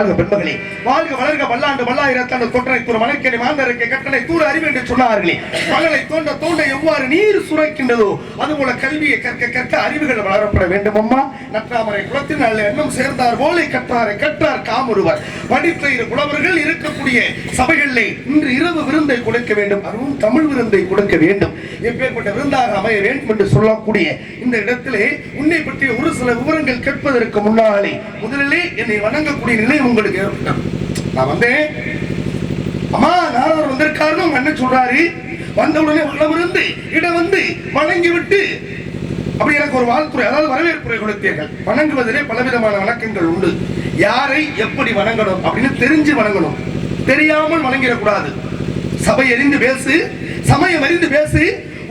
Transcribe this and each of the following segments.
வாழ்க பெண்மகளே வாழ்க வளர்க வல்லாண்டு வல்லாயிரத்தாண்டு தொற்றை தூர மலைக்கணி மாந்தருக்கு கட்டளை தூர அறிவு என்று சொன்னார்களே. மகளை தோண்ட தோண்ட எவ்வாறு நீர் சுரைக்கின்றதோ அதுபோல கல்வியை கற்க கற்க அறிவுகள் வளரப்பட வேண்டும் அம்மா. நற்றாமரை குளத்தில் நல்ல எண்ணம் சேர்ந்தார் போலை கற்றாரை கற்றார் காமொருவர். படித்த இரு புலவர்கள் இருக்கக்கூடிய சபைகளில் இன்று இரவு விருந்தை கொடுக்க வேண்டும் அதுவும் தமிழ் விருந்தை கொடுக்க வேண்டும். எப்பேற்பட்ட விருந்தாக அமைய வேண்டும் என்று சொல்லக்கூடிய இந்த இடத்திலே உன்னை பற்றிய ஒரு சில விவரங்கள் கேட்பதற்கு முன்னாலே முதலிலே என்னை வணங்கக்கூடிய நிலை உங்களுக்கு. நான் வந்தேன். அம்மா நான் வந்திருக்காருன்னு உங்க அண்ணன் சொல்றாரு. உடனே உள்ளம் இருந்து இடம் வந்து வணங்கி விட்டு அப்படி எனக்கு ஒரு வாழ்த்துறை அதாவது வரவேற்புரை கொடுத்தீர்கள். வணங்குவதிலே பலவிதமான வணக்கங்கள் உண்டு. யாரை எப்படி வணங்கணும் அப்படின்னு தெரிஞ்சு வணங்கணும். தெரியாமல் வணங்கிடக்கூடாது. சபை அறிந்து பேசு சமயம் அறிந்து பேசு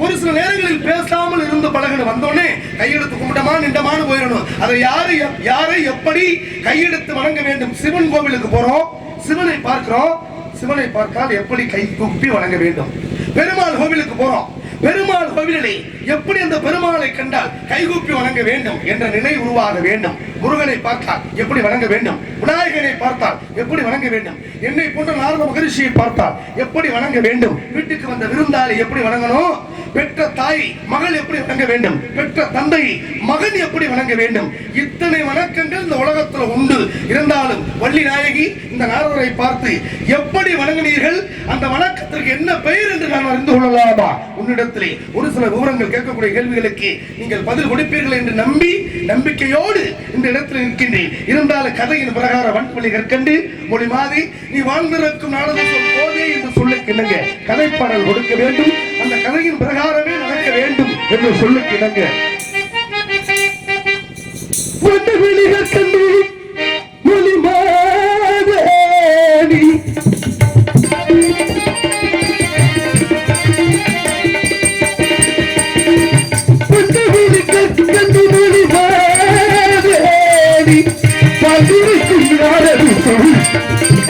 ஒரு சில நேரங்களில் பேசாமல் இருந்து பழகணும் வந்தோடனே கையெடுத்து கும்பிட்டமா நின்றமான போயிடணும். அதை யாரு யாரை எப்படி கையெடுத்து வணங்க வேண்டும்? சிவன் கோவிலுக்கு போறோம். சிவனை பார்க்கிறோம். சிவனை பார்த்தால் எப்படி கை குப்பி வணங்க வேண்டும்? பெருமாள் கோவிலுக்கு போறோம். பெருமாள் கோவிலே எப்படி அந்த பெருமாளை கண்டால் கைகூப்பி வணங்க வேண்டும் என்ற நிலை உருவாக வேண்டும்? முருகனை பார்த்தால் எப்படி வணங்க வேண்டும்? விநாயகனை பார்த்தால் எப்படி வணங்க வேண்டும்? என்னை போன்ற நாரத மகரிஷியை பார்த்தால் எப்படி வணங்க வேண்டும்? வீட்டுக்கு வந்த விருந்தாளி எப்படி வணங்கணும்? பெற்ற தாய் மகள் எப்படி வணங்க வேண்டும்? பெற்ற தந்தை மகன் எப்படி வணங்க வேண்டும்? இத்தனை வணக்கங்கள் இந்த உலகத்துல உண்டு. இருந்தாலும் வள்ளி நாயகி இந்த நாரதரை பார்த்து எப்படி வணங்கினீர்கள்? அந்த வணக்கத்திற்கு என்ன பெயர் என்று நான் அறிந்து கொள்ளலாமா? உன்னிடத்திலே ஒரு சில விவரங்கள் கேட்கக்கூடிய கேள்விகளுக்கு நீங்கள் பதில் கொடுப்பீர்கள் என்று நம்பி நம்பிக்கையோடு இந்த இடத்தில் நிற்கின்றேன். இருந்தாலும் கதையின் பிரகார வன்பொழி கற்கண்டு மொழி மாதிரி நீ வாழ்ந்திருக்கும் நாடகம் போதே என்று சொல்லுக்கு இணங்க கதைப்பாடல் கொடுக்க வேண்டும் அந்த கதையின் பிரகாரமே நடக்க வேண்டும் என்று சொல்லுக்கு இணங்க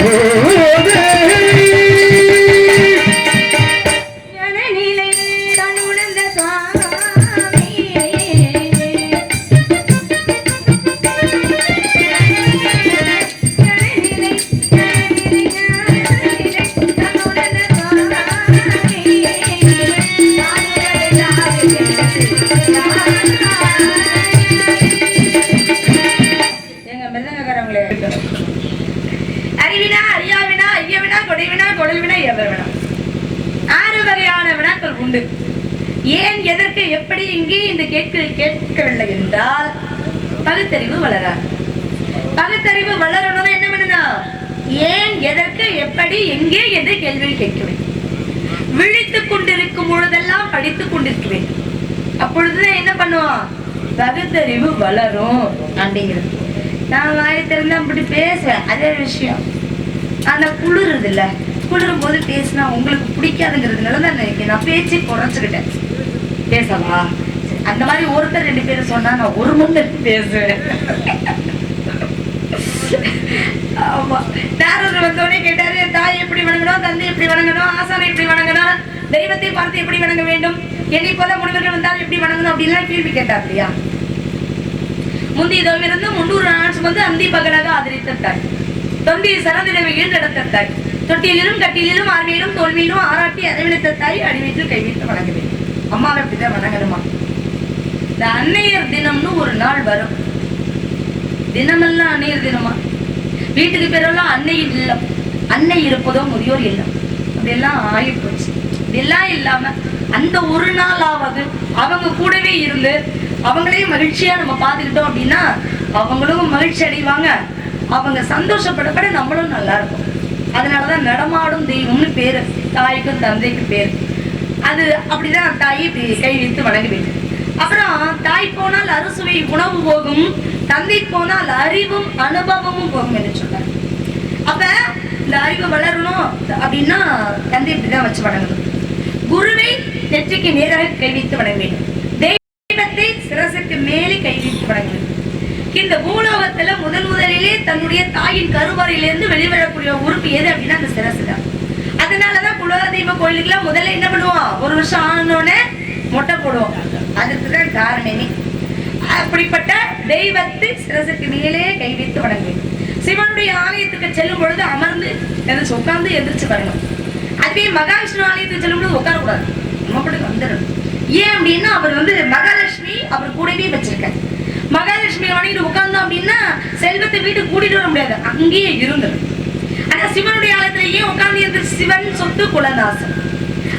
Oh, oh, oh, எங்கே கேள்வி கேட்க வேண்டும் விழித்துக் கொண்டிருக்கும் பொழுதெல்லாம் படித்துக் கொண்டிருக்க வேண்டும் அப்பொழுதுதான் என்ன பண்ணுவான் பகுத்தறிவு வளரும் அப்படிங்கிறது. நான் வாய் திறந்தா அப்படி பேசுவேன். அதே விஷயம். ஆனா குளிருது இல்ல குளிரும் போது பேசினா உங்களுக்கு பிடிக்காதுங்கிறதுனால தான் நான் நான் பேச்சு குறைச்சுக்கிட்டேன். பேசவா? அந்த மாதிரி ஒருத்தர் ரெண்டு பேரும் சொன்னா நான் ஒரு மணி நேரம் பேசுவேன். ஆமா. நாரதர் வந்தோடனே கேட்டாரு தாய் எப்படி வணங்கணும்? தந்தை எப்படி வணங்கணும்? ஆசானை எப்படி வணங்கணும்? தெய்வத்தை பார்த்து எப்படி வணங்க வேண்டும்? என்னை போல முனிவர்கள் வந்தால் எப்படி வணங்கணும்? அப்படின்லாம் கேள்வி கேட்டார் இல்லையா முந்தைய தவிர்த்து முன்னூறு நாள் சுமந்து அந்தி பகலாக ஆதரித்த தாய் தொந்தி சரதிடவை ஈழ்நடத்த தொட்டியிலும் கட்டிலும் ஆர்மையிலும் தோல்வியிலும் ஆராட்டி அறிவித்த தாய் அடிவீட்டில் கைவிட்டு வணங்க அம்மாவை அப்படிதான் வணங்கணுமா? இந்த அன்னையர் தினம்னு ஒரு நாள் வரும். தினமெல்லாம் அன்னையர் தினமா? வீட்டுக்கு பேரெல்லாம் அன்னை இல்லம் அன்னை இருப்பதோ முதியோர் இல்லம் அப்படியெல்லாம் ஆகிப்போச்சு. இதெல்லாம் இல்லாம அந்த ஒரு நாளாவது அவங்க கூடவே இருந்து அவங்களையும் மகிழ்ச்சியா நம்ம பார்த்துக்கிட்டோம் அப்படின்னா அவங்களும் மகிழ்ச்சி அடைவாங்க. அவங்க சந்தோஷப்படப்பட நம்மளும் நல்லா இருக்கும் அதனாலதான் நடமாடும் தெய்வம்னு பேரு. தாய்க்கும் தந்தைக்கும் பேரு. அது அப்படிதான் தாயை இப்படி கை வைத்து வணங்க வேண்டும் அப்புறம் தாய் போனால் அறுசுவை உணவு போகும். தந்தை போனால் அறிவும் அனுபவமும் போகும் என்று சொன்னார் அப்ப இந்த அறிவு வளரணும் அப்படின்னா தந்தை இப்படிதான் வச்சு வணங்கணும். குருவை நெற்றிக்கு நேராக கைவித்து வணங்க வேண்டும். தெய்வத்தை சிரசுக்கு மேலே கைவித்து வணங்க வேண்டும். இந்த பூலோகத்துல முதன் முதலிலே தன்னுடைய தாயின் கருவறையிலிருந்து வெளிவரக்கூடிய உறுப்பு எது அப்படின்னா அந்த சிரசு தான் அதனாலதான் குலதெய்வ கோயிலுக்குலாம் முதல்ல என்ன பண்ணுவோம்? ஒரு வருஷம் ஆனோடனே மொட்டை போடுவோம். அதுக்கு தான் காரணமே. அப்படிப்பட்ட தெய்வத்தை சிரசுக்கு மேலே கை வைத்து வணங்க சிவனுடைய ஆலயத்துக்கு செல்லும் பொழுது அமர்ந்து எந்திரிச்சு உட்கார்ந்து எந்திரிச்சு வரணும் அதுவே மகாவிஷ்ணு ஆலயத்துக்கு செல்லும் பொழுது உட்காரக்கூடாது. நம்ம அப்படி வந்துடணும். ஏன் அப்படின்னா அவர் வந்து மகாலட்சுமி அவர் கூடவே வச்சிருக்காரு. மகாலட்சுமி வணங்கிட்டு உட்கார்ந்தோம் அப்படின்னா செல்வத்தை வீட்டுக்கு கூட்டிட்டு வர முடியாது. அங்கேயே இருந்தது ஆனா சிவனுடைய ஆலயத்துல ஏன் உட்கார்ந்து எந்திரிச்சு சிவன் சொத்து குலதாசன்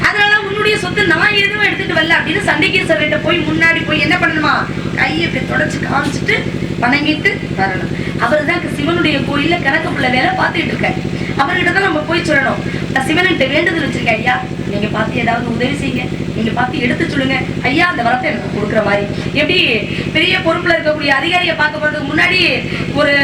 அதனால உன்னுடைய சொத்து நான் எதுவும் எடுத்துட்டு வரல அப்படின்னு சண்டிகேஸ்வரர்கிட்ட போய் முன்னாடி போய் என்ன பண்ணணுமா? கையை இப்படி தொடச்சு காமிச்சிட்டு வணங்கிட்டு வரணும். அவர் தான் சிவனுடைய கோயில்ல கணக்கு பிள்ளை வேலை பார்த்துட்டு இருக்காரு. அவர்கிட்ட தான் நம்ம போய் சொல்லணும். நான் சிவன்கிட்ட வேண்டுதல் வச்சிருக்கேன் ஐயா நீங்க பார்த்து ஏதாவது உதவி செய்யுங்க. நீங்க பார்த்து எடுத்து சொல்லுங்க. ஐயா அந்த வரத்தை எனக்கு கொடுக்குற மாதிரி. எப்படி பெரிய பொறுப்புல இருக்கக்கூடிய அதிகாரியை பார்க்க போறதுக்கு முன்னாடி ஒரு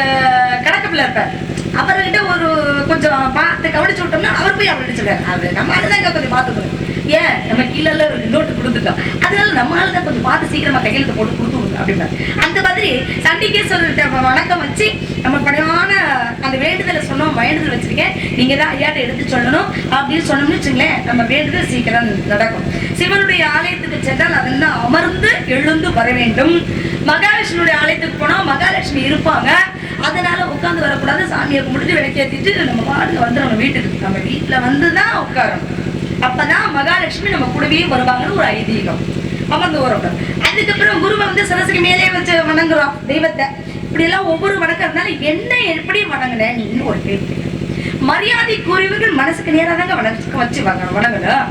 கணக்கு பிள்ளை இருப்பார். அவர்கிட்ட ஒரு கொஞ்சம் பார்த்து கவனிச்சு விட்டோம்னா அவர் போய் அவர் அடிச்சுக்காரு அது நம்ம அதுதான் கொஞ்சம் பார்த்துக்கணும். ஏன்? நம்ம கீழே ஒரு நோட்டு கொடுத்துட்டோம். அதனால நம்மளால தான் கொஞ்சம் பார்த்து சீக்கிரமா கையெழுத்து போட்டு கொடுத்து விடுங்க அப்படின்னா அந்த மாதிரி சண்டிகேஸ்வரர்கிட்ட வணக்கம் வச்சு நம்ம படையான அந்த வேண்டுதலை சொன்னோம் வேண்டுதல் வச்சிருக்கேன். நீங்க தான் ஐயாட்ட எடுத்து சொல்லணும். அப்படின்னு சொன்னோம்னு வச்சுங்களேன் நம்ம வேண்டுதல் சீக்கிரம் நடக்கும். சிவனுடைய ஆலயத்துக்கு சென்றால் அதெல்லாம் அமர்ந்து எழுந்து வர வேண்டும். மகாலட்சுமியுடைய ஆலயத்துக்கு போனா மகாலட்சுமி இருப்பாங்க. அதனால உட்கார்ந்து வரக்கூடாது. சாமியை கும்பிட்டு விளக்கேற்றிட்டு நம்ம பாட்டுக்கு வந்து நம்ம வீட்டுக்கு. நம்ம வீட்டுல வந்து தான் உட்காரணும். அப்பதான் மகாலட்சுமி நம்ம கூடவே வருவாங்கன்னு ஒரு ஐதீகம். அமர்ந்து வரக்கூடாது அதுக்கப்புறம் குருவை வந்து சரஸ்வதி மேலே வச்சு வணங்குறோம் தெய்வத்தை. இப்படி எல்லாம் ஒவ்வொரு வணக்கம் இருந்தாலும் என்ன எப்படி வணங்குன நீன்னு ஒரு கேள்வி. மரியாதை மரியாதைக்குரியவர்கள் மனசுக்கு நேரா தாங்க வணக்க வச்சு வாங்க வணங்கணும்.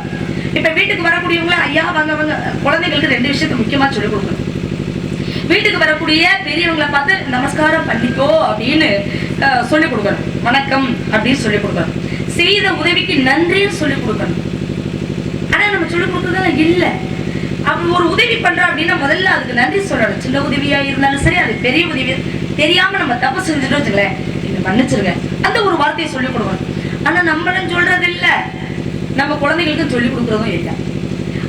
இப்ப வீட்டுக்கு வரக்கூடியவங்கள ஐயா வாங்க வாங்க. குழந்தைகளுக்கு ரெண்டு விஷயத்தை முக்கியமா சொல்லிக் கொடுக்கணும். வீட்டுக்கு வரக்கூடிய பெரியவங்களை பார்த்து நமஸ்காரம் பண்ணிக்கோ அப்படின்னு சொல்லிக் கொடுக்கணும். வணக்கம் அப்படின்னு சொல்லிக் கொடுக்கணும். செய்த உதவிக்கு நன்றின்னு சொல்லிக் கொடுக்கணும். இல்லை. கொடுத்ததெல்லாம் ஒரு உதவி பண்றோம் அப்படின்னா முதல்ல அதுக்கு நன்றி சொல்லணும். சின்ன உதவியா இருந்தாலும் சரி அது பெரிய உதவி. தெரியாம நம்ம தப்பு செஞ்சுட்டோம் வச்சுக்கலேன் என்ன மன்னிச்சிருங்க. அந்த ஒரு வார்த்தையை சொல்லிக் கொடுக்கணும் ஆனா நம்மளும் சொல்றது இல்ல. நம்ம குழந்தைகளுக்கும் சொல்லி கொடுக்குறதும் இல்லை.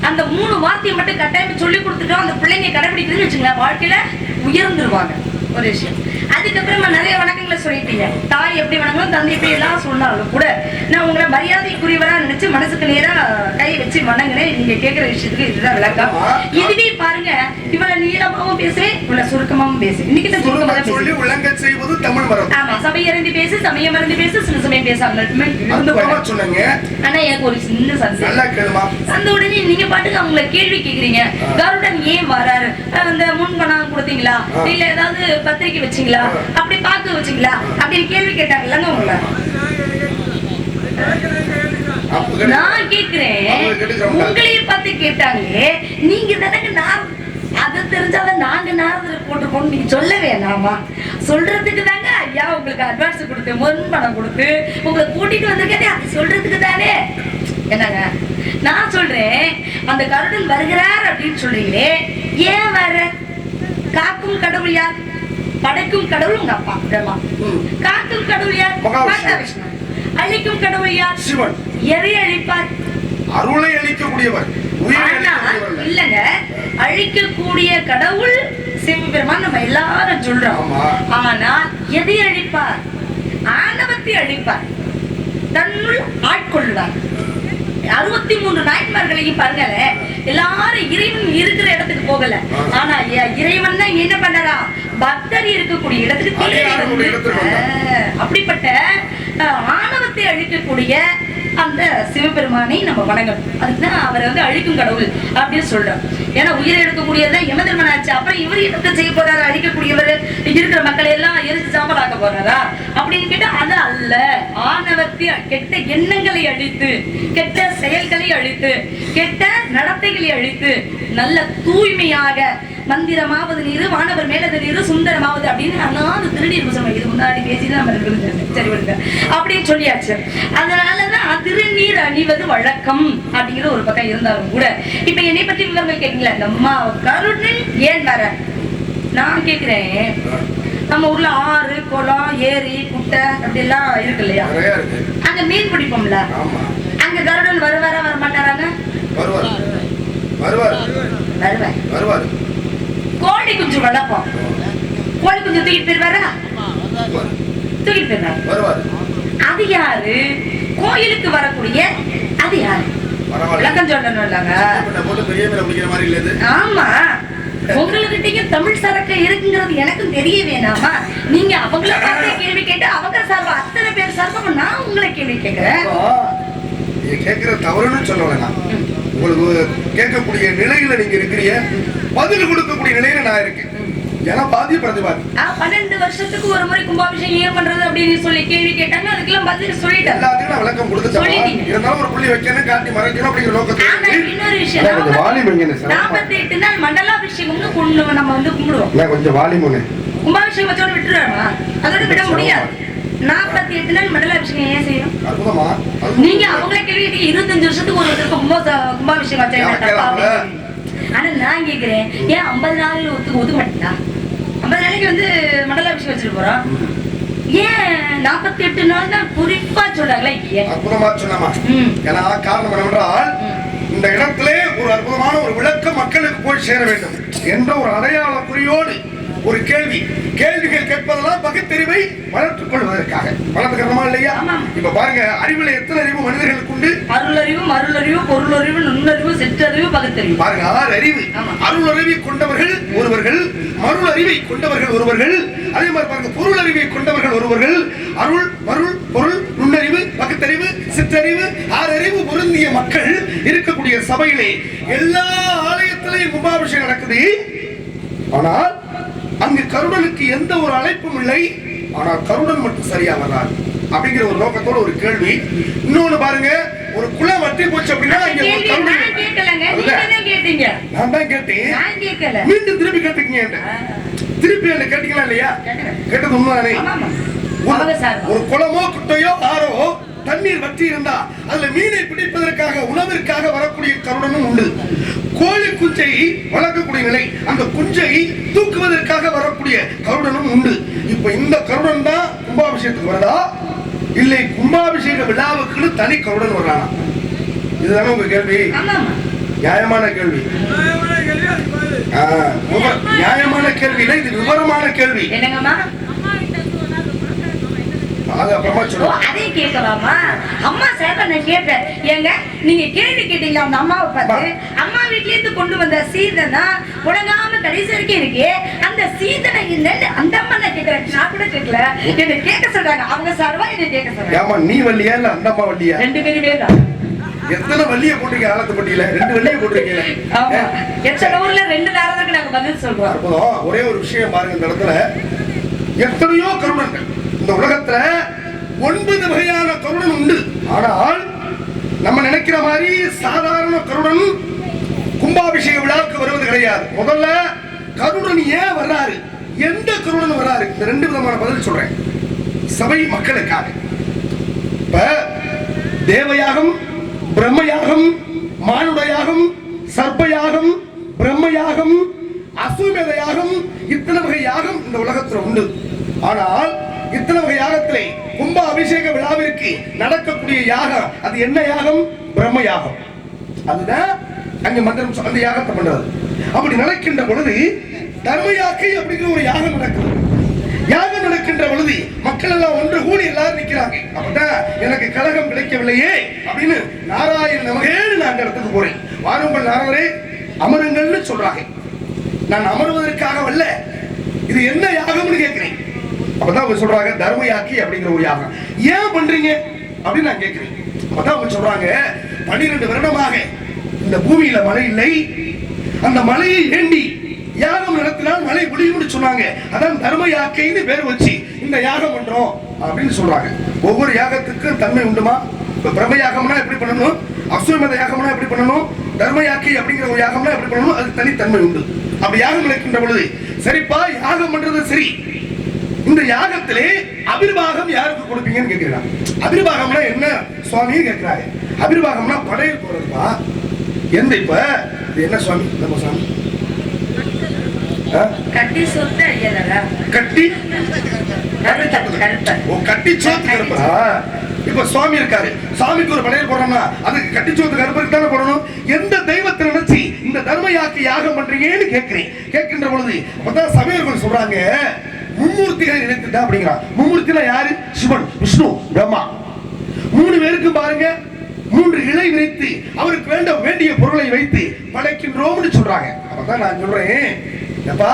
அந்த மூணு வார்த்தையை மட்டும் கட்டாயம் சொல்லி கொடுத்துட்டோம் அந்த பிள்ளைங்க கடைபிடிக்கிறதுன்னு வச்சுங்களேன் வாழ்க்கையில உயர்ந்துருவாங்க. ஒரு விஷயம். அதுக்கப்புறமா நிறைய வணக்கங்களை சொல்லிட்டீங்க. தாய் எப்படி வணங்கணும் தந்தை எப்படி எல்லாம் சொன்னாலும் கூட நான் உங்களை மரியாதைக்குரியவரா நினைச்சு மனசுக்கு நேரா கை வச்சு வணங்கினேன். நீங்க கேட்கிற விஷயத்துக்கு இதுதான் விளக்கம். இதுவே பாருங்க இவ்வளவு நீளமாவும் பேசுறேன் இவ்வளவு சுருக்கமாவும் பேசுறேன். இன்னைக்கு சுருக்கமாக சொல்லி விளங்க செய்வது தமிழ் மரம் ஆமா சபையறிந்து பேசு சமயம் அறிந்து பேசு சில சமயம் பேசாம இருக்குமே இருந்து அற்புதமா போறேன். சொன்னீங்க ஆனா எனக்கு ஒரு சின்ன சந்தேகம். அந்த உடனே நீங்க பாட்டுக்கு அவங்கள கேள்வி கேக்குறீங்க. கருடன் ஏன் வராரு? அஹ் இந்த முன் பணம் கொடுத்தீங்களா. இல்ல ஏதாவது பத்திரிக்கை வச்சீங்களா. அப்படி பாக்கு வச்சீங்களா அப்படின்னு கேள்வி கேட்டாங்கல்லங்க உங்களை. நான் கேக்குறேன் அவங்க கேட்டுக்கிறாங்க. உங்களைய பார்த்து கேட்டாங்களே நீங்க தானங்க நான் அது தெரிஞ்சாதான் நாங்க நாரதரை போட்டிருக்கோம் நீங்க சொல்ல வேணாமா? சொல்றதுக்கு தாங்க ஐயா உங்களுக்கு அட்வான்ஸ் கொடுத்து முன் பணம் கொடுத்து உங்களை கூட்டிட்டு வந்திருக்கேன். அது சொல்றதுக்கு தானே? என்னங்க? நான் சொல்றேன் அந்த கருடன் வருகிறார் அப்படின்னு சொல்றீங்களே ஏன் வர காக்கும் கடவுள் யார்? படைக்கும் கடவுள் உங்க அப்பா பிரம்மா. காக்கும் கடவுள் யார்? மகாவிஷ்ணு. அழிக்கும் கடவுள் யார்? சிவன். எதை அழிப்பார்? அருளை அல்ல. இல்லங்க. அழிக்கக்கூடிய கடவுள் சிவபெருமான் நம்ம எல்லாரும் சொல்றோம். ஆமா. ஆனா எதை அழிப்பார்? ஆணவத்தை அழிப்பார். தன்னுள் ஆட்கொள்வார் அறுபத்தி மூன்று நாயன்மார்களையும் பாருங்களேன். எல்லாரும் இறைவன் இருக்கிற இடத்துக்கு போகல. ஆனா இறைவன் தான் என்ன பண்ணறா? பக்தர் இருக்கக்கூடிய இடத்துக்கு அப்படிப்பட்ட ஆணவத்தை அழிக்கக்கூடிய அந்த சிவபெருமானை நம்ம வணங்கணும். அதுதான் அவரை வந்து அழிக்கும் கடவுள் அப்படின்னு சொல்றோம். ஏன்னா உயிரை எடுக்கக்கூடியதான் யமதர்மன் ஆச்சு அப்புறம் இவர் என்னத்தை செய்ய போறாரு? அழிக்கக்கூடியவர். இருக்கிற மக்களை எல்லாம் எரிச்சு சாம்பலாக்க போறாரா? அப்படின்னு கேட்டா அது அல்ல. ஆணவத்தை கெட்ட எண்ணங்களை அழித்து கெட்ட செயல்களை அழித்து கெட்ட நடத்தைகளை அழித்து நல்ல தூய்மையாக மந்திரமாவது நீரு வானவர் மேலது நீரு சுந்தரமாவது அப்படின்னு அண்ணாந்து திருடி இருக்க இது முன்னாடி பேசி தான் நம்ம. சரி விடுங்க. அப்படின்னு சொல்லியாச்சு. அதனாலதான் திருநீர் அணிவது வழக்கம் அப்படிங்கிற ஒரு பக்கம் இருந்தாலும் கூட இப்ப என்னை பத்தி விவரங்கள் கேட்டீங்களா? இந்த அம்மா கருணன் ஏன் வர? நான் கேக்குறேன். நம்ம ஊர்ல ஆறு குளம் ஏரி குட்டை அப்படி எல்லாம் இருக்கு இல்லையா? அங்க மீன் பிடிப்போம்ல? அங்க கருடன் வருவாரா வர மாட்டாராங்க? வருவார். வருவார். வருவார். கோழி குஞ்சு வளர்ப்போம். கோழி குஞ்சு தூக்கிட்டு போயிருவாரா. தூக்கிட்டு போயிருவாரு. அது யாரு? கோயிலுக்கு வரக்கூடிய அது யாரு? விளக்கம் சொல்லணும் இல்லங்க சின்ன போட்டு பெரிய மீனை பிடிக்கிற மாதிரி இல்ல இது. ஆமா. உங்ககிட்டயும் தமிழ் சரக்கு இருக்குங்கிறது எனக்கும் தெரிய வேணாமா நீங்க அவங்கள பார்த்து கேள்வி கேட்டு கேக்குறேன் அப்பா, நீங்க கேட்கிற தவறுன்னு சொல்ல வேணாம் உங்களுக்கு கேட்கக்கூடிய நிலையில நீங்க இருக்கிறீங்க. பதில் கொடுக்கக்கூடிய நிலையில நான் இருக்கேன். ஏன்னா பாதி பிரதிபாதி பன்னெண்டு வருஷத்துக்கு ஒரு முறை கும்பாபிஷேகம் ஏன் பண்றது அப்படின்னு சொல்லி கேள்வி கேட்டாங்க. அதுக்கெல்லாம் பதில் சொல்லிட்டேன். எல்லாத்துக்கும் நான் விளக்கம் கொடுத்துட்டேன். இருந்தாலும் ஒரு புள்ளி வைக்கணும் காட்டி மறைக்கணும் அப்படிங்கிற இன்னொரு விஷயம். வைங்க சார். நாற்பத்தி எட்டு நாள் மண்டலாபிஷேகம்னு கொண்டு நம்ம வந்து கும்பிடுவோம். கொஞ்சம் வாலிமுன்னு கும்பாபிஷேகம் வச்சோட விட்டுருவாமா அதோட விட முடியாது. நாற்பத்தி எட்டு நாள் மண்டலாபிஷேகம் ஏன் அற்புதமா? நீங்க அவங்களே கேள்வி இருபத்தஞ்சு வருஷத்துக்கு ஒரு கும்பா கும்பாபிஷேகம் வச்சா என்ன தப்பா கேட்கலாம்ல. அப்படின்னு. ஆனா நான் கேக்குறேன். ஏன் ஐம்பது நாள் ஒத்துக்க ஒதுக்க மாட்டீங்களா ஐம்பது நாளைக்கு வந்து மண்டலாபிஷேகம் வச்சுட்டு போறோம் ஏன் நாற்பத்தி எட்டு நாள் தான் குறிப்பா சொல்றாங்களே அற்புதமா சொன்னமா ம். ஏன்னா காரணம் என்னவென்றால் இந்த இடத்திலே ஒரு அற்புதமான ஒரு விளக்கம் மக்களுக்கு போய் சேர வேண்டும் என்ற ஒரு அடையாள குறியோடு ஒரு கேள்வி. கேள்விகள் கேட்பதெல்லாம் பகுத்தறிவை வளர்த்துக் கொள்வதற்காக. வளர்த்துக்கிறோமா இல்லையா. இப்ப பாருங்க அறிவுல எத்தனை அறிவு மனிதர்களுக்கு உண்டு? அருளறிவு மருளறிவு பொருளறிவு நுண்ணறிவு சிற்றறிவு பகுத்தறிவு. பாருங்க ஆறு அறிவு ஆமா. அருள் அறிவை கொண்டவர்கள் ஒருவர்கள் மருள் அறிவை கொண்டவர்கள் ஒருவர்கள். அதே மாதிரி பாருங்க பொருள் அறிவை கொண்டவர்கள் ஒருவர்கள். அருள் மருள் பொருள் நுண்ணறிவு பகுத்தறிவு சிற்றறிவு ஆறறிவு பொருந்திய மக்கள் இருக்கக்கூடிய சபையிலே எல்லா ஆலயத்திலையும் கும்பாபிஷேகம் நடக்குது. ஆனால் அங்கு கருடனுக்கு எந்த ஒரு அழைப்பும் இல்லை. ஆனால் கருடன் மட்டும் சரியா வர்றார். அப்படிங்கிற ஒரு நோக்கத்தோட ஒரு கேள்வி. இன்னொன்னு பாருங்க ஒரு குளம் வட்டி போச்சு அப்படின்னா அங்க ஒரு கருடன் நான். தான் கேட்டீங்க. நான் தான் கேட்டேன். மீண்டும் திருப்பி கேட்டுக்கீங்க. திருப்பி என்ன கேட்டீங்களா இல்லையா. கேட்டது உண்மைதானே? ஒரு குளமோ குட்டையோ ஆறோ தண்ணீர் வற்றி இருந்தா அதுல மீனை பிடிப்பதற்காக உணவிற்காக வரக்கூடிய கருடனும் உண்டு. கோழி குஞ்சை வளர்க்கக்கூடிய நிலை அந்த குஞ்சை தூக்குவதற்காக வரக்கூடிய கருடனும் உண்டு. இப்ப இந்த கருடன் தான் கும்பாபிஷேகத்துக்கு வருதா? இல்லை கும்பாபிஷேக விழாவுக்குன்னு தனி கருடன் வர்றானா? இதுதானே உங்க கேள்வி? நியாயமான கேள்வி. நியாயமான கேள்வி இல்லை இது விவரமான கேள்வி. என்னங்கம்மா? அது அப்புறமா சொல்லுவோம் கேட்கலாமா? அம்மா சார் நான் கேட்டேன். ஏங்க நீங்க கேள்வி கேட்டீங்க அந்த அம்மாவை பார்த்து? அம்மா வீட்ல இருந்து கொண்டு வந்த சீதனா உலகாம கடைசி வரைக்கும் இருக்கே. அந்த சீதனை என்னன்னு அந்த அம்மா நான் கேட்கிறேன். நான் கூட கேட்கல. என்ன கேட்க சொல்றாங்க. அவங்க சார்பா என்ன கேட்க சொல்றாங்க? ஏமா நீ வள்ளியா இல்ல அந்த அம்மா வள்ளியா? ரெண்டு பேருமே தான். எத்தனை வள்ளிய போட்டிருக்கீங்க? ஆலத்து பட்டியல. ரெண்டு வள்ளிய போட்டிருக்கீங்க. ஆமா. எத்தனை ஊர்ல ரெண்டு நேரத்துக்கு நாங்க பதில் சொல்றோம். ஒரே ஒரு விஷயம் பாருங்க இந்த இடத்துல. எத்தனையோ கருணங்கள். இந்த உலகத்துல ஒன்பது வகையான கருணன் உண்டு. ஆனால் நம்ம நினைக்கிற மாதிரி சாதாரண கருடன் கும்பாபிஷேக விழாவுக்கு வருவது கிடையாது. முதல்ல கருடன் ஏன் வர்றாரு? எந்த கருடன் வர்றாரு? இந்த ரெண்டு விதமான பதில் சொல்றேன். சபை மக்களுக்காக. இப்ப தேவயாகம் பிரம்மயாகம் மானுடயாகம் சர்ப்பயாகம் பிரம்மயாகம் அசுமேத யாகம் இத்தனை வகை யாகம் இந்த உலகத்துல உண்டு. ஆனால் இத்தனை வகை யாகத்திலே கும்ப அபிஷேக விழாவிற்கு நடக்கக்கூடிய யாகம் அது என்ன யாகம்? பிரம்ம யாகம். அதுதான் அங்க மந்திரம் அந்த யாகத்தை பண்றது. அப்படி நடக்கின்ற பொழுது தர்மயாக்கை அப்படிங்கிற ஒரு யாகம் நடக்குது. யாகம் நடக்கின்ற பொழுது மக்கள் எல்லாம் ஒன்று கூடி எல்லாரும் நிக்கிறாங்க. அப்பதான் எனக்கு கழகம் கிடைக்கவில்லையே அப்படின்னு நாராயண நமகேன்னு நான் அந்த இடத்துக்கு போறேன். வாருங்கள் நாரதரே அமருங்கள்னு சொல்றாங்க. நான் அமருவதற்காக அல்ல இது என்ன யாகம்? அப்பதான் அவங்க சொல்றாங்க தர்மயாக்கி அப்படிங்கிற ஒரு யாகம். ஏன் பண்றீங்க? அப்படின்னு நான் கேட்கிறேன். அப்பதான் அவங்க சொல்றாங்க பன்னிரண்டு வருடமாக இந்த பூமியில மழை இல்லை. அந்த மலையை ஏண்டி யாகம் நடத்தினால் மழை ஒளியும்னு சொன்னாங்க. அதான் தர்ம யாக்கைன்னு பேர் வச்சு இந்த யாகம் பண்றோம் அப்படின்னு சொல்றாங்க. ஒவ்வொரு யாகத்துக்கும் தன்மை உண்டுமா? இப்ப பிரம்ம யாகம்னா எப்படி பண்ணணும்? அசுவமத யாகம்னா எப்படி பண்ணணும்? தர்ம யாக்கை அப்படிங்கிற ஒரு யாகம்னா எப்படி பண்ணணும்? அது தனித்தன்மை உண்டு. அப்படி யாகம் நடக்கின்ற பொழுது சரிப்பா யாகம் பண்றது சரி. இந்த யாகத்திலே அபிர்வாகம் யாருக்கு கொடுப்பீங்கன்னு கேட்கிறாங்க. அபிர்வாகம்னா என்ன? சுவாமின்னு கேட்கிறாங்க அபிர்வாகம்னா படையல் போறதுப்பா. எந்த இப்ப? இது என்ன சுவாமி? நம்ம சுவாமி? கட்டி கட்டி? கட்டி சோத்து கருப்பா? இப்ப சுவாமி இருக்காரு. சுவாமிக்கு ஒரு படையல் போடுறோம்னா அதுக்கு கட்டி சோத்து கருப்பருக்கு தானே போடணும்? எந்த தெய்வத்தை நினைச்சு இந்த தர்ம யாக்கு யாகம் பண்றீங்கன்னு கேட்கிறேன். கேட்கின்ற பொழுது அப்பதான் சபையர்கள் சொல்றாங்க மும்மூர்த்திகளை நினைத்துட்டா அப்படிங்கிறான் மும்மூர்த்தியில யாரு? சிவன் விஷ்ணு பிரம்மா. மூணு பேருக்கு பாருங்க மூன்று இலை வைத்து அவருக்கு வேண்ட வேண்டிய பொருளை வைத்து படைக்கின்றோம்னு சொல்றாங்க. அப்பதான் நான் சொல்றேன் எப்பா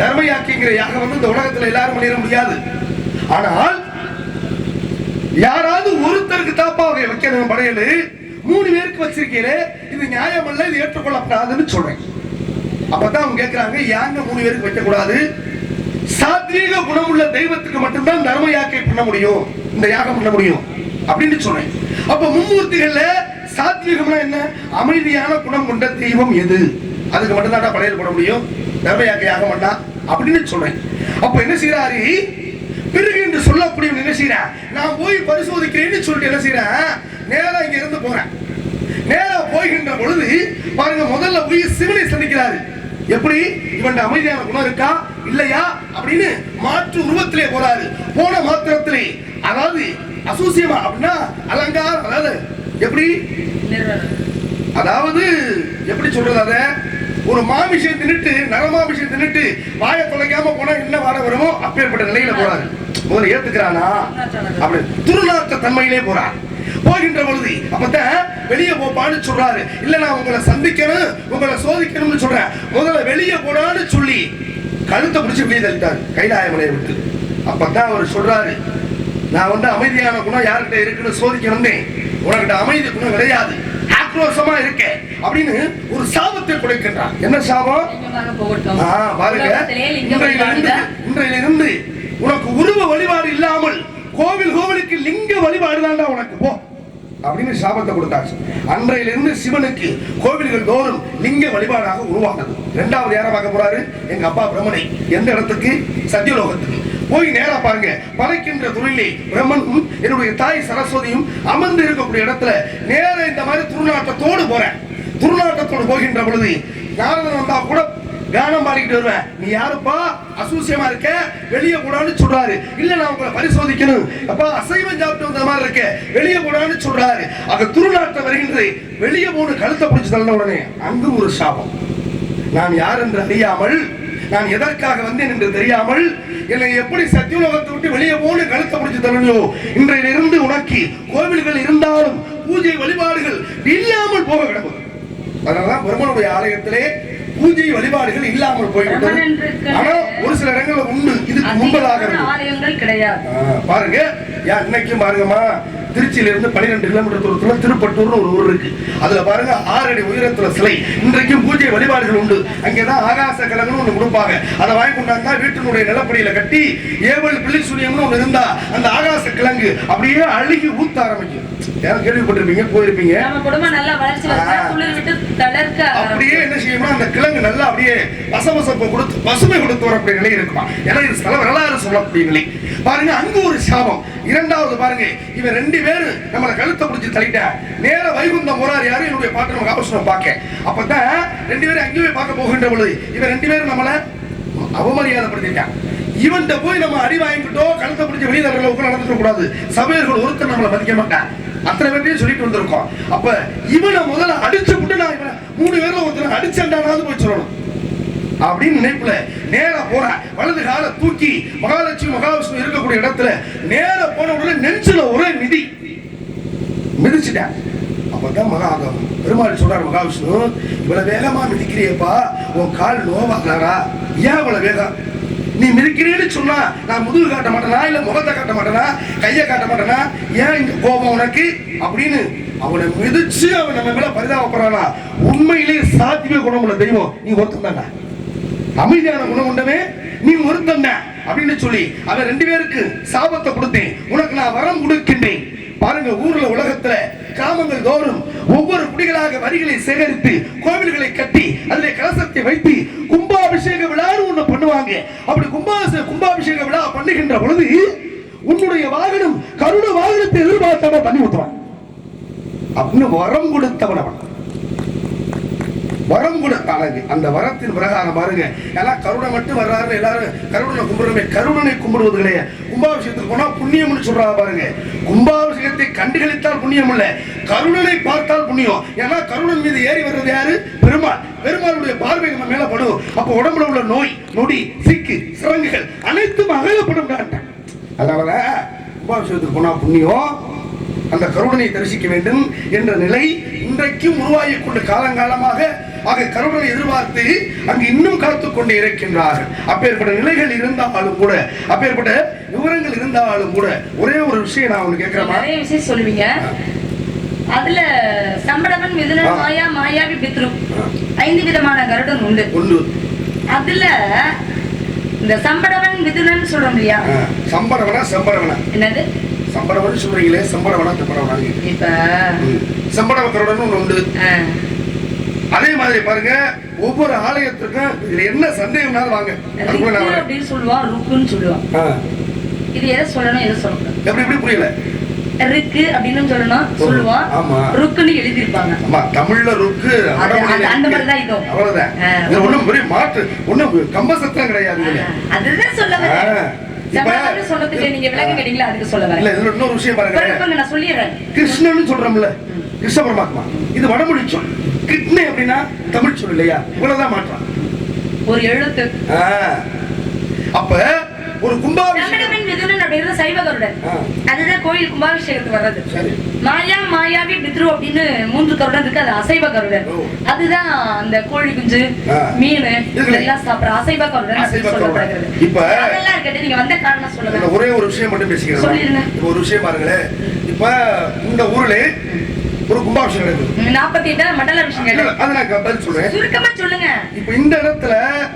தர்ம யாக்கிங்கிற யாகம் வந்து இந்த உலகத்துல எல்லாரும் பண்ணிட முடியாது. ஆனால் யாராவது ஒருத்தருக்கு தாப்பா அவங்க வைக்கணும் படையலு மூணு பேருக்கு வச்சிருக்கீங்களே இது நியாயமல்ல இது ஏற்றுக்கொள்ளப்படாதுன்னு சொல்றேன். அப்பதான் அவங்க கேட்கிறாங்க ஏங்க மூணு பேருக்கு வைக்கக்கூடாது? சாத்வீக குணமுள்ள தெய்வத்துக்கு மட்டும்தான் தர்ம யாக்கை பண்ண முடியும். இந்த யாகம் பண்ண முடியும். அப்படின்னு சொன்னேன். அப்ப மும்மூர்த்திகள்ல சாத்வீகம்னா என்ன? அமைதியான குணம் கொண்ட தெய்வம் எது? அதுக்கு மட்டும்தான் படையல் பண்ண முடியும். தர்ம யாக்கை யாகம் பண்ணா? அப்படின்னு சொன்னேன். அப்ப என்ன செய்யறாரு பிறகு என்று சொல்லக்கூடிய என்ன செய்யறேன் நான் போய் பரிசோதிக்கிறேன்னு சொல்லிட்டு என்ன செய்யறேன் நேரா இங்க இருந்து போறேன் நேரா போகின்ற பொழுது பாருங்க முதல்ல போய் சிவனை சந்திக்கிறாரு. எப்படி? இவன் அமைதியான குணம் இருக்கா? இல்லையா? அப்படின்னு மாற்று உருவத்திலே போறாரு. போன மாத்திரத்திலே. அதாவது அசூசியமா அப்படின்னா அலங்காரம் அதாவது எப்படி? அதாவது எப்படி சொல்றது அத? ஒரு மாமிஷம் தின்னுட்டு நரமாமிஷம் தின்னுட்டு வாயை தொலைக்காம போனா என்ன வாட வருமோ அப்பேற்பட்ட நிலையில போறாரு. முதல்ல ஏத்துக்கிறானா? அப்படி துருநாற்ற தன்மையிலே போறார். போகின்ற பொழுது அப்பதான் வெளியே போப்பான்னு சொல்றாரு. இல்ல நான் உங்களை சந்திக்கணும் உங்களை சோதிக்கணும்னு சொல்றேன். முதல்ல வெளியே போனான்னு சொல்லி கழுத்தை பிடிச்சு வெளியே தள்ளிட்டாரு. கைலாயமலையை விட்டு. அப்பதான் அவர் சொல்றாரு நான் வந்து அமைதியான குணம் யார்கிட்ட இருக்குன்னு சோதிக்க வந்தேன் உனக்கிட்ட அமைதி குணம் கிடையாது. ஆக்ரோஷமா இருக்க. அப்படின்னு ஒரு சாபத்தை கொடுக்கின்றான் என்ன சாபம்? பாருங்க. இன்றையிலிருந்து உனக்கு உருவ வழிபாடு இல்லாமல் கோவில் கோவிலுக்கு லிங்க வழிபாடு தான்டா உனக்கு. போ. அப்படின்னு சாபத்தை கொடுத்தாச்சு. அன்றையிலிருந்து சிவனுக்கு கோவில்கள் தோறும் லிங்க வழிபாடாக உருவானது. இரண்டாவது யாரை பார்க்க போறாரு? எங்க அப்பா பிரம்மனை. எந்த இடத்துக்கு? சத்தியலோகத்துக்கு. போய் நேரா பாருங்க. படைக்கின்ற துணிலே பிரம்மனும் என்னுடைய தாய் சரஸ்வதியும் அமர்ந்து இருக்கக்கூடிய இடத்துல நேர இந்த மாதிரி துருநாட்டத்தோடு போறேன். துருநாட்டத்தோடு போகின்ற பொழுது நாரதன் வந்தா கூட கானம் பாடிக்கிட்டு வருவேன். நீ யாருப்பா? அசூசியமா இருக்க? வெளியே கூடான்னு சொல்றாரு. இல்ல நான் உங்களை பரிசோதிக்கணும். அப்பா அசைவம் சாப்பிட்டு வந்த மாதிரி இருக்க. வெளியே கூடான்னு சொல்றாரு. அங்க துருநாட்டம் வருகின்றது வெளியே போன கழுத்தை பிடிச்சு தள்ள உடனே அங்கு ஒரு சாபம். நான் யார் என்று அறியாமல் நான் எதற்காக வந்தேன் என்று தெரியாமல் என்னை எப்படி சத்தியுலகத்தை விட்டு வெளியே போன கழுத்தை பிடிச்சு தள்ளலையோ இன்றையிலிருந்து உனக்கு கோவில்கள் இருந்தாலும் பூஜை வழிபாடுகள் இல்லாமல் போக கிடக்கும். அதனாலதான் பெருமனுடைய ஆலயத்திலே பூஜை வழிபாடுகள் இல்லாமல் போய்விட்டது. ஆனா ஒரு சில இடங்கள்ல உண்டு. இதுக்கு முன்பதாக பாருங்க. இன்னைக்கும் பாருங்கம்மா. திருச்சியில இருந்து பன்னிரெண்டு கிலோமீட்டர் தூரத்துல திருப்பட்டூர்னு ஒரு ஊர் இருக்கு. அதுல பாருங்க ஆறு அடி உயரத்துல சிலை. இன்றைக்கும் பூஜை வழிபாடுகள் உண்டு. அங்கேதான் ஆகாச கிழங்குன்னு ஒண்ணு கொடுப்பாங்க. அதை வாங்கி கொண்டாந்தா வீட்டினுடைய நிலப்படியில கட்டி ஏவல் பிள்ளை சூரியம்னு ஒண்ணு இருந்தா அந்த ஆகாச கிழங்கு அப்படியே அழுகி ஊத்த ஆரம்பிக்கும். யாரும் கேள்விப்பட்டிருப்பீங்க? போயிருப்பீங்க? அப்படியே என்ன செய்யும்னா அந்த கிழங்கு நல்லா அப்படியே பசபசப்பு கொடுத்து பசுமை கொடுத்து வரக்கூடிய நிலை இருக்குமா? ஏன்னா இது ஸ்தல வரலாறு சொல்லக்கூடிய நிலை. பாருங்க அங்கு ஒரு சாபம். இரண்டாவது பாருங்க இவன் ரெண்டு பேரும் நம்மளை கழுத்தை பிடிச்சி தள்ளிட்ட. நேர வைகுந்தம் போறாரு யாரும் என்னுடைய பாட்டு நம்ம காபஸ்வரம் பார்க்க. அப்பதான் ரெண்டு பேரும் அங்கேயே பார்க்க போகின்ற பொழுது இவன் ரெண்டு பேரும் நம்மளை அவமரியாதைப்படுத்திட்டான். இவன்கிட்ட போய் நம்ம அடி வாங்கிட்டோம் கழுத்தை பிடிச்சி வெளியே தர அளவுக்கு நடந்துக்க கூடாது. சபையர்கள் ஒருத்தர் நம்மளை மதிக்க மாட்டான் அத்தனை பேர்டையும் சொல்லிட்டு வந்திருக்கோம். அப்ப இவனை முதல்ல அடிச்சு விட்டு நான் இவனை மூணு பேர்ல ஒருத்தர் அடிச்சேன்டானாவது போய் சொல்லணும். அப்படின்னு நினைப்புல நேரா போற. வலது கால தூக்கி மகாலட்சுமி மகாவிஷ்ணு இருக்கக்கூடிய இடத்துல நேரா போன உடனே நெஞ்சில ஒரே மிதி. மிதிச்சுட்டேன் அப்பதான் மகா பெருமாள் சொல்றார் மகாவிஷ்ணு இவ்வளவு வேகமா மிதிக்கிறியப்பா. உன் கால் நோவாகலா ஏன் இவ்வளவு வேகம்? நீ மிதிக்கிறேன்னு சொன்னா நான் முதுகு காட்ட மாட்டேனா? இல்ல முகத்தை காட்ட மாட்டேனா? கையை காட்ட மாட்டேனா? ஏன் இங்க கோபம் உனக்கு? அப்படின்னு அவனை மிதிச்சு அவன் நம்ம மேல பரிதாபப்படுறானா. உண்மையிலேயே சாத்தியமே குணமுள்ள தெய்வம். நீ ஒருத்தன் அமைதியான குணம் உண்டவே? நீ ஒருத்தன் அப்படின்னு சொல்லி அவன் ரெண்டு பேருக்கு சாபத்தை கொடுத்தேன். உனக்கு நான் வரம் கொடுக்கின்றேன். பாருங்க ஊர்ல உலகத்துல கிராமங்கள் தோறும் ஒவ்வொரு குடிகளாக வரிகளை சேகரித்து கோவில்களை கட்டி அதில் கலசத்தை வைத்து கும்பாபிஷேக விழான்னு ஒண்ணு பண்ணுவாங்க. அப்படி கும்பாபிஷேக கும்பாபிஷேக விழா பண்ணுகின்ற பொழுது உன்னுடைய வாகனம் கருண வாகனத்தை எதிர்பார்த்தவன பண்ணி ஊத்துவான். அப்படின்னு வரம் கொடுத்தவன் அவன். வரம் கொடுத்தானது அந்த வரத்தின் பிரகாரம் பாருங்க. எல்லாம் கருணை மட்டும் வர்றாரு எல்லாரும் கருணனை கும்பிடுறமே. கருணனை கும்பிடுவது கிடையாது கும்பாபிஷேகத்துக்கு போனா புண்ணியம்னு சொல்றா பாருங்க. கும்பாபிஷேகத்தை கண்டுகளித்தால் புண்ணியம் இல்ல கருணனை பார்த்தால் புண்ணியம். ஏன்னா கருணன் மீது ஏறி வர்றது யாரு? பெருமாள். பெருமாளுடைய பார்வை நம்ம மேல படும். அப்ப உடம்புல உள்ள நோய் நொடி சிக்கு சிறங்குகள் அனைத்தும் அகலப்படும் அதனால கும்பாபிஷேகத்துக்கு போனா புண்ணியம். அந்த கருணனை தரிசிக்க வேண்டும் என்ற நிலை இன்றைக்கும் உருவாகிக் கொண்டு காலங்காலமாக ஆக கருணை எதிர்பார்த்து அங்கு இன்னும் காத்துக் கொண்டு இருக்கின்றார்கள் அப்பேற்பட்ட நிலைகள் இருந்தாலும் கூட அப்பேற்பட்ட விவரங்கள் இருந்தாலும் கூட ஒரே ஒரு விஷயம் நான் ஒண்ணு கேட்கிறேமா நிறைய விஷயம் சொல்லுவீங்க. அதுல சம்படவன் மிதுனன் ஆ. மாயா மாயாவி பித்ரு. ஐந்து விதமான கருடன் உண்டு. ஒன்று அதுல இந்த சம்படவன் மிதுனன் சொல்றோம் இல்லையா? ஆ, சம்பரவனா செம்பரவனா? என்னது? சம்பரவன் சொல்றீங்களே சம்பரவனா செம்பரவனா இப்ப செம்பரவக்கருடன் ஒன்று உண்டு. அதே மாதிரி பாருங்க ஒவ்வொரு ஆலயத்துக்கும் இதுல என்ன சந்தேகம்னாலும் வாங்க. அப்படின்னு சொல்லுவான் ருக்குன்னு சொல்லுவான் ஆ, இது எதை சொல்லணும் எதை சொல்லக்கூடாது எப்படி எப்படி புரியல ருக்கு அப்படின்னு சொல்லணும் சொல்லுவான் ஆமா. ருக்குன்னு எழுதியிருப்பாங்க ஆமா தமிழ்ல ருக்கு அந்த. மாதிரி தான். அவ்வளவுதான் ஒண்ணும் பெரிய மாற்று ஒண்ணும் கம்ப சத்தம் கிடையாது. அதுதான் சொல்ல சொன்னதுக்கு நீங்க விளக்கம் கேட்டீங்களா? அதுக்கு சொல்ல இல்ல இதுல இன்னொரு விஷயம் பாருங்க. நான் சொல்லிடுறேன். கிருஷ்ணன் சொல்றோம்ல. கிருஷ்ண பரமாத்மா. இது வடமொழி சொல். கிட்னி அப்படின்னா தமிழ் சொல் இல்லையா? இவ்வளவுதான் மாற்றம். ஒரு எழுத்து. அப்ப ஒரு கும்பாபிஷேகம். மிதுனன் அப்படிங்கிறது சைவகருடன். அதுதான் கோயில் கும்பாபிஷேகத்துக்கு வர்றது. மாயா மாயாவி பித்ரு அப்படின்னு மூன்று கருடன் இருக்கு. அது அசைவ கருடன். அதுதான் அந்த கோழி குஞ்சு. மீன் இதுல- இதெல்லாம் சாப்பிடுற அசைவ கருடன். சொல்லப்படுகிறது. இப்ப- அதெல்லாம் இருக்கட்டும். நீங்க வந்த காரணம் சொல்லுங்க. ஒரே ஒரு விஷயம் மட்டும் பேசிக்கிறேன். ஒரு விஷயம் பாருங்களேன். இப்ப இந்த ஊர்ல ஒரு கும்பாபிஷேகம் நடக்குது. நாற்பத்தி எட்டாவது மண்டல கேட்டேன் அது நான் பதில் சொல்றேன். சுருக்கமா சொல்லுங்க. இப்ப இந்த இடத்துல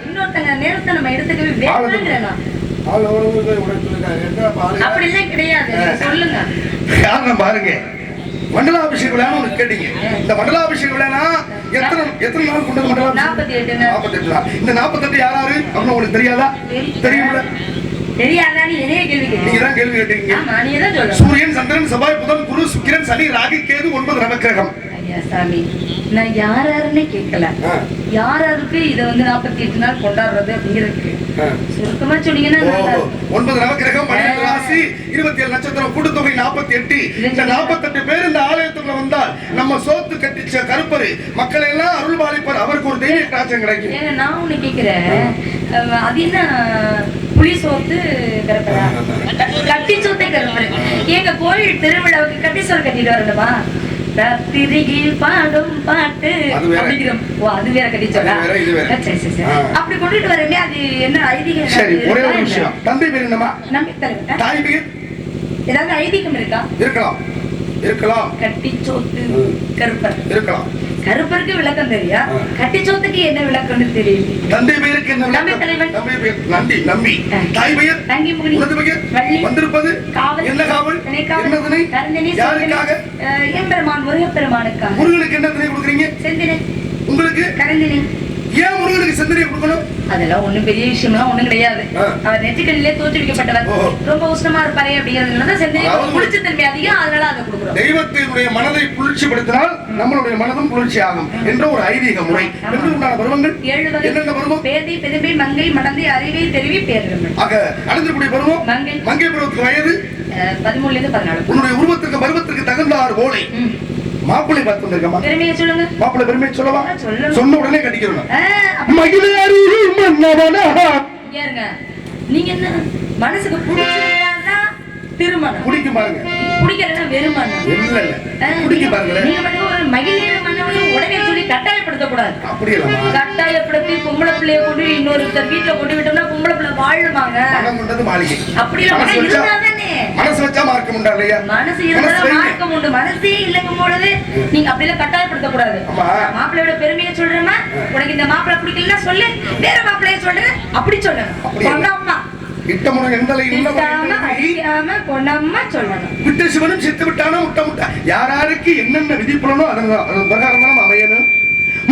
இன்னொருத்தங்க நேரத்தை நம்ம எடுத்துக்கவே வேண்டாம் அப்படிலாம் கிடையாது. சொல்லுங்க. காரணம் பாருங்க. மண்டலாபிஷேக விழான்னு ஒண்ணு கேட்டீங்க. இந்த மண்டலாபிஷேக விழானா எத்தனை எத்தனை நாள் கொண்டது மண்டலாபிஷேகம் நாற்பத்தி நாற்பத்தெட்டு நாள். இந்த நாற்பத்தெட்டு யாராரு? அப்படின்னு உங்களுக்கு தெரியாதா? சொல்லணும் சூரியன் சந்திரன் செவ்வாய் புதன் குரு சுக்கிரன் சனி ராகு கேது ஒன்பது நவக்கிரகம். சாமி. நான் யார் யாருன்னே கேட்கல. யார் யாருக்கு இதை வந்து நாற்பத்தி எட்டு நாள் கொண்டாடுறது அப்படிங்கிறதுக்கு. சுருக்கமா சொன்னீங்கன்னா. ஒன்பது நவக்கிரகம் பன்னிரண்டு ராசி இருபத்தி ஏழு நட்சத்திரம் கூட்டுத்தொகை நாற்பத்தி எட்டு இந்த நாற்பத்தெட்டு பேர் இந்த ஆலயத்துக்குள்ள வந்தால் நம்ம சோத்து கட்டிச்ச கருப்பரு மக்களை எல்லாம் அருள் பாலிப்பார். அவருக்கு ஒரு தெய்வீக காட்சம் கிடைக்கும். நான் ஒண்ணு கேக்குறேன் அது என்ன புளி சோத்து கருப்பரா? கட்டி சோத்தை கருப்பரு. எங்க கோயில் திருவிழாவுக்கு கட்டி சோறு கட்டிட்டு வரணுமா? ராத்திரியில் பாடும் பாட்டு. அப்படிங்கிறோம் ஓ அது வேற. சரி சரி. அப்படி கொண்டுட்டு வரீங்க அது என்ன ஐதீகம்? சரி ஏதாவது ஒரே ஒரு இருக்கா விஷயம் என்ன? தந்தை பேர் என்னமா நம்பி தருங்க தாய் பேர் ஏதாவது ஐதீகம் இருக்கா? இருக்கலாம். இருக்கலாம். கட்டி சோத்து ம். கருப்பர். இருக்கலாம். கருப்பருக்கு விளக்கம் தெரியா. கட்டி சோத்துக்கு என்ன விளக்கம்னு தெரியல தந்தை என்ன நம்பி? தலைவன். நம்பி. தாய் பெயர்? தங்கி முகனி. உனது பெயர்? வள்ளி. வந்திருப்பது? காவல். என்ன காவல்? என்ன திணை கருந்தினை, யாருக்காக? எம்பெருமான் முருகப்பெருமானுக்காக. முருகனுக்கு என்ன திணை கொடுக்குறீங்க? செந்தினை. உங்களுக்கு? கரந்தினை. ஏன் முருகனுக்கு செந்தனை கொடுக்கணும்? அதெல்லாம் ஒண்ணும் பெரிய விஷயம்லாம் ஒண்ணும் கிடையாது. அவர் நெற்றிக்கல்லிலே தோற்றுவிக்கப்பட்டவர். ரொம்ப உஷ்ணமா இருப்பாரு அப்படிங்கிறதுனால தான் செந்தினை குளிர்ச்சி தன்மை அதிகம் அதனால அதை கொடுக்குறோம். தெய்வத்தினுடைய மனதை குளிர்ச்சிப்படுத்தினால் நம்மளுடைய மனதும் குளிர்ச்சி ஆகும் என்ற ஒரு ஐதீக முறை. என்று உண்டான பருவங்கள்? ஏழு வகை என்னென்ன பருவம்? பேதை பெருமை மங்கை மடந்தை அறிவை தெரிவி பேரிடங்கள் ஆக அடைந்திருக்கூடிய பருவம்? மங்கை. மங்கை பருவத்துக்கு வயது? பதிமூணுல இருந்து பதினாலு. உன்னுடைய உருவத்திற்கு பருவத்திற்கு தகுந்தார் போலே. மாப்பிள்ளை பார்த்து வந்திருக்கமா பெருமையை சொல்லுங்க. மாப்பிள்ளை பெருமை சொல்லவா. சொன்ன உடனே கட்டிக்கிறோம் மகிழாரி மன்னவனா. நீங்க என்ன மனசுக்கு பிடிச்சிருந்தாதான் திருமணம். குடிக்க பாருங்க. குடிக்கிறதுனா வெறுமணம். இல்ல இல்ல ஆ, குடிக்க நீங்க- பாருங்களேன். நீங்க மட்டும் ஒரு மகிழ்ச்சியான உடனே சொல்லி கட்டாயப்படுத்தக் கூடாது அப்படி இல்லம்மா கட்டாயப்படுத்தி பொம்பளை பிள்ளைய கொண்டு இன்னொருத்தர் வீட்டுல கொண்டு விட்டோம்னா பொம்பளை பிள்ளை வாழுமாங்க? அப்படி மனசு வச்சா இல்லையா? இருந்தா. மார்க்கம் உண்டு. மனசே இல்லைங்கும் பொழுது நீங்க அப்படிலாம் கட்டாயப்படுத்த கூடாது ஆமா. மாப்பிள்ளையோட பெருமையை சொல்றேமா உனக்கு இந்த மாப்பிள்ளை பிடிக்கலன்னா சொல்லு. வேற மாப்பிள்ளைய சொல்றேன். அப்படி அப்படி இல்ல. பொண்ணம்மா இட்டமுன எந்தலை விட்டு சிவனும் சித்து விட்டானோ முட்ட முட்டா. யார் யாருக்கு என்னென்ன விதிப்புலனோ அதன் அதன் பிரகாரம் தான் அமையணும்.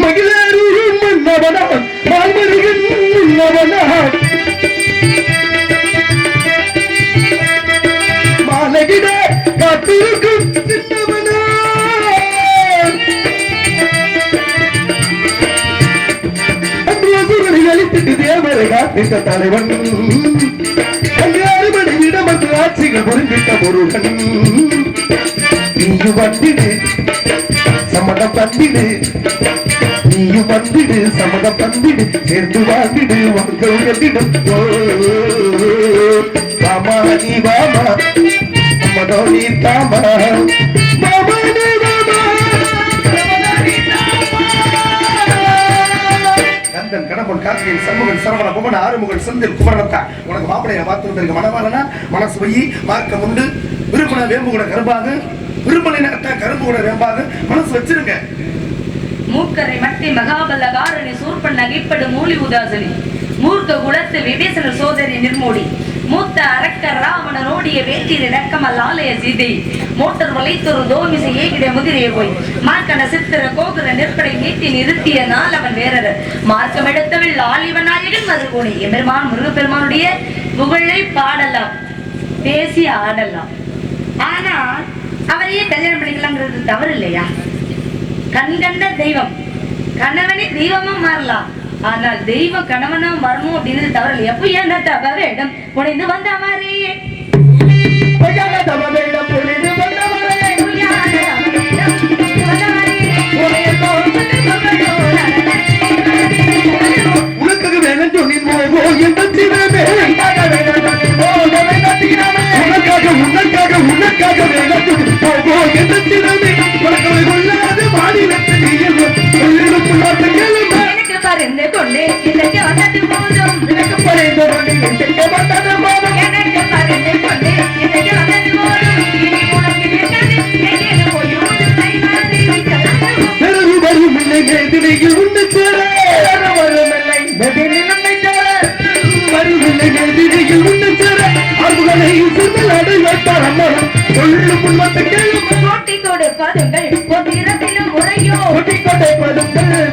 மகிழாரியும் மன்னவனா மால்மருகன் மன்னவனா மாலகிட காத்திருக்கும் சின்னவனா. அளித்துட்டு தேவரை காத்திட்ட தலைவன் அங்கு அறுபடை இடமற்ற ஆட்சிகள் பொருந்திட்ட முருகன். நீயும் வந்திடு சம்மதம் தந்திடு. நீயும் வந்திடு சம்மதம் தந்திடு சேர்ந்து வாழ்ந்திடு வாழ்க்கை உயர்ந்திடும் ஓ, வாமா நீ வாமா சம்மதோ நீ தாமா. வாமா நீ வாமா சம்மதோ நீ சரவண புவன ஆறுமுகன் செந்தில் குமரத்தா உனக்கு மாப்பிளைய பார்த்து வந்திருக்க மனவாளனா மனசு பொய் மார்க்கம் உண்டு. விரும்பின வேம்பு கூட கரும்பாக. விரும்பின கரும்பு கூட வேம்பாக. மனசு வச்சிருங்க. மூக்கரை மட்டி மகாபல்ல காரணி சூர்பன் நகைப்படு மூலி உதாசனி. மூர்க்க குலத்து விபீசன சோதரி நிர்மூடி. மூத்த அரக்கர் ராவணன் ஓடிய வேட்டில் இணக்கமல் ஆலய சீதை மோட்டர் வளைத்தொரு தோமிசை ஏகிட முதிரைய போய். மார்க்கன சித்திர கோகுர நிற்படை நீட்டி நிறுத்திய நாள் அவன் வேறர். மார்க்கம் எடுத்தவள் ஆலிவன் நாயகன் மதுகோணி. எம்பெருமான் முருகப்பெருமானுடைய புகழை பாடலாம். பேசி ஆடலாம். ஆனா அவரையே கல்யாணம் பண்ணிக்கலாங்கிறது தவறு இல்லையா கண் கண்ட தெய்வம். கணவனே தெய்வமும் மாறலாம். ஆனால் தெய்வ கணவனா வரணும் அப்படின்னு தவறு எப்போ என்ன தவ வேடம்? உடைந்து வந்த மாதிரி. உனக்காக வேணும் சொல்லி போகோ உனக்காக உனக்காக எனக்கு பருந்து கொண்டு இன்றைக்கு வந்தது போதும். எனக்கு பறைந்த செய்ய மாட்டாத போதும். எனக்கு பருந்து கொண்டு இன்றைக்கு வந்தது போதும். இனி உனக்கு நிற்காது எங்கேயும் போய் உனக்கு கை மாறி வைக்கலாம் பிறகு வரும் இல்லை வேதனையில் உண்டு சேர. வரும் இல்லை. வேதனையில் உன்னை சேர. வரும் இல்லை வேதனையில் உண்டு சேர. அவர்களை சிறுமல் அடைவார் அம்மன் சொல்லும் உண்மத்தை கேளும் போட்டி கொடுப்பதுங்கள் பொதிரத்திலும் முறையோ கொண்டே பதுங்கள்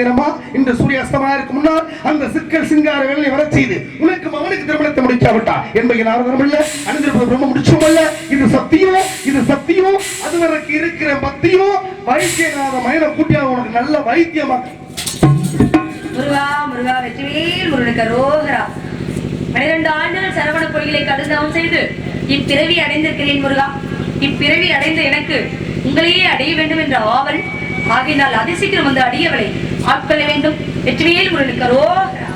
தினமா இன்று சூரிய இருக்கு முன்னால் அந்த சிக்கல் சிங்கார வேலை வரச் செய்து உனக்கு அவனுக்கு திருமணத்தை முடிக்காவிட்டா என்பதை நாரதனம் இல்ல அணிந்திருப்பது பிரம்ம முடிச்சும் அல்ல இது சத்தியம்? இது சத்தியம்? அதுவரைக்கு இருக்கிற பக்தியும் வைத்தியநாத மயன கூட்டியாக உனக்கு நல்ல வைத்தியமா? முருகா முருகா வெற்றிவேல் முருகனுக்கு ரோகரா பனிரெண்டு ஆண்டுகள் சரவண பொய்களை கடுந்தவம் செய்து இப்பிறவி அடைந்திருக்கிறேன் முருகா. இப்பிறவி அடைந்த எனக்கு உங்களையே அடைய வேண்டும் என்ற ஆவல். ஆகினால் அதிசீக்கிரம் வந்து அடியவளை. ஆட்கொள்ள வேண்டும். வெற்றிவேல் முருகனுக்கு ரோகரா